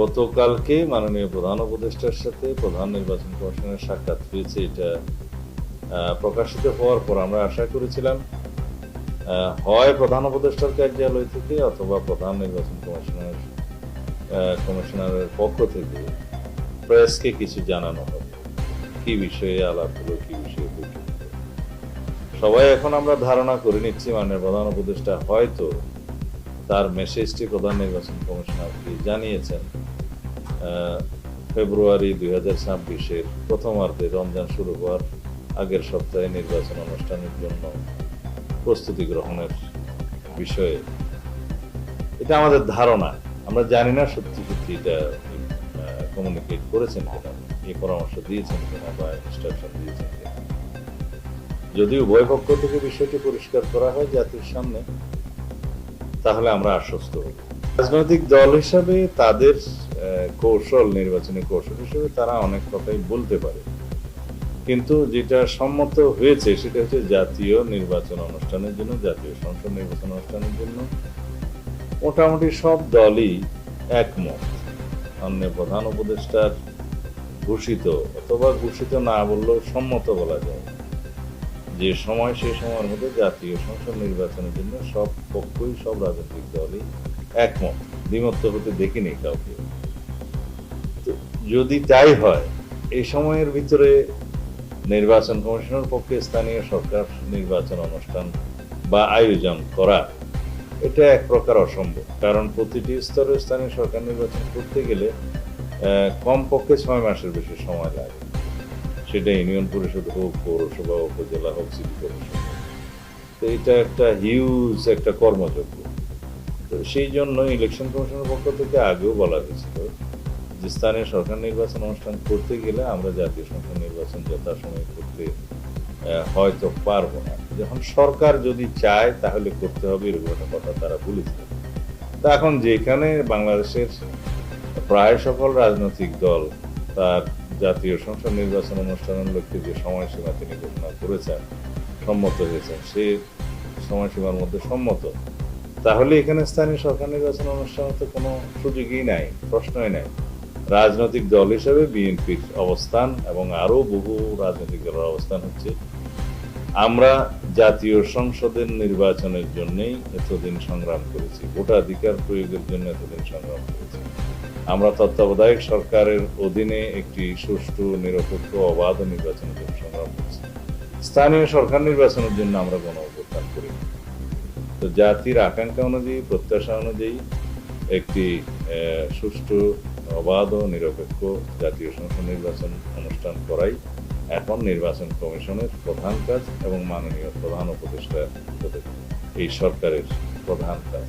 গতকালকে মাননীয় প্রধান উপদেষ্টার সাথে প্রধান নির্বাচন কমিশনের সাক্ষাৎ হয়েছে, এটা প্রকাশিত হওয়ার পর আমরা আশা করেছিলাম হয় প্রধান উপদেষ্টার কার্যালয় থেকে অথবা প্রধান নির্বাচন কমিশনের কমিশনারের পক্ষ থেকে প্রেসকে কিছু জানানো হবে। কি বিষয়ে আলাপ হলো, কি বিষয়ে সবাই এখন আমরা ধারণা করে নিচ্ছি, মাননীয় প্রধান উপদেষ্টা হয়তো তার মেসেজটি প্রধান নির্বাচন কমিশনারকে জানিয়েছেন? ফেব্রুয়ারি দুই হাজার ছাব্বিশের প্রথমার্ধে রমজান শুরু হওয়ার আগের সপ্তাহে নির্বাচন অনুষ্ঠানের জন্য প্রস্তুতি গ্রহণের বিষয়ে। এটা আমাদের ধারণা। আমরা জানি না সত্যি সত্যি এটা কমিউনিকেট করেছেন কিনা এই পরামর্শ দিয়েছেন কিনা বা ইনস্ট্রাকশন দিয়েছেন কিনা। যদি উভয় পক্ষ থেকে বিষয়টি পরিষ্কার করা হয় জাতির সামনে তাহলে আমরা আশ্বস্ত হব। রাজনৈতিক দল হিসাবে তাদের কৌশল, নির্বাচনী কৌশল হিসেবে তারা অনেক কথাই বলতে পারে। কিন্তু যেটা সম্মত হয়েছে সেটা হচ্ছে জাতীয় নির্বাচন অনুষ্ঠানের জন্য, জাতীয় সংসদ নির্বাচন অনুষ্ঠানের জন্য মোটামুটি সব দলই একমত। অন্য প্রধান উপদেষ্টার ঘোষিত অথবা ঘোষিত না বললেও সম্মত বলা যায়। যে সময়, সেই সময়ের মধ্যে জাতীয় সংসদ নির্বাচনের জন্য সব পক্ষই, সব রাজনৈতিক দলই একমত। দ্বিমত হতে দেখিনি কাউকে। যদি তাই হয়, এই সময়ের ভিতরে নির্বাচন কমিশনের পক্ষে স্থানীয় সরকার নির্বাচন অনুষ্ঠান বা আয়োজন করা, এটা এক প্রকার অসম্ভব। কারণ প্রতিটি স্তরে স্থানীয় সরকার নির্বাচন করতে গেলে কমপক্ষে ছয় মাসের বেশি সময় লাগে। সেটা ইউনিয়ন পরিষদ হোক, পৌরসভা উপজেলা হোক সিটি কর্পোরেশন তো এটা একটা হিউজ একটা কর্মযজ্ঞ তো সেই জন্য ইলেকশন কমিশনের পক্ষ থেকে আগেও বলা হয়েছিল যে স্থানীয় সরকার নির্বাচন অনুষ্ঠান করতে গেলে আমরা জাতীয় সংসদ নির্বাচন যথাসময়ে করতে হয়তো পারব না। যখন সরকার যদি চায় তাহলে করতে হবে, এরকম একটা কথা তারা বলেছিল। তা এখন যেখানে বাংলাদেশের প্রায় সকল রাজনৈতিক দল তার জাতীয় সংসদ নির্বাচন অনুষ্ঠানের লক্ষ্যে যে সময়সীমা তিনি ঘোষণা করেছেন, সম্মত হয়েছেন, সে সময়সীমার মধ্যে সম্মত। তাহলে এখানে স্থানীয় সরকার নির্বাচন অনুষ্ঠানে তো কোনো সুযোগই নাই, প্রশ্নই নাই। রাজনৈতিক দল হিসেবে বিএনপির অবস্থান এবং আরও বহু রাজনৈতিক দলের অবস্থান হচ্ছে। আমরা জাতীয় সংসদের নির্বাচনের জন্যই এতদিন সংগ্রাম করেছি, ভোটাধিকার প্রয়োগের জন্য এতদিন সংগ্রাম করেছি। আমরা তত্ত্বাবধায়ক সরকারের অধীনে একটি সুষ্ঠু, নিরপেক্ষ অবাধ নির্বাচনের জন্য সংগ্রাম করছি। স্থানীয় সরকার নির্বাচনের জন্য আমরা গণ অভ্যুত্থান করি। তো জাতির আকাঙ্ক্ষা অনুযায়ী, প্রত্যাশা অনুযায়ী একটি সুষ্ঠু, অবাধ ও নিরপেক্ষ জাতীয় সংসদ নির্বাচন অনুষ্ঠান করাই এখন নির্বাচন কমিশনের প্রধান কাজ এবং মাননীয় প্রধান উপদেষ্টা এই সরকারের প্রধান কাজ।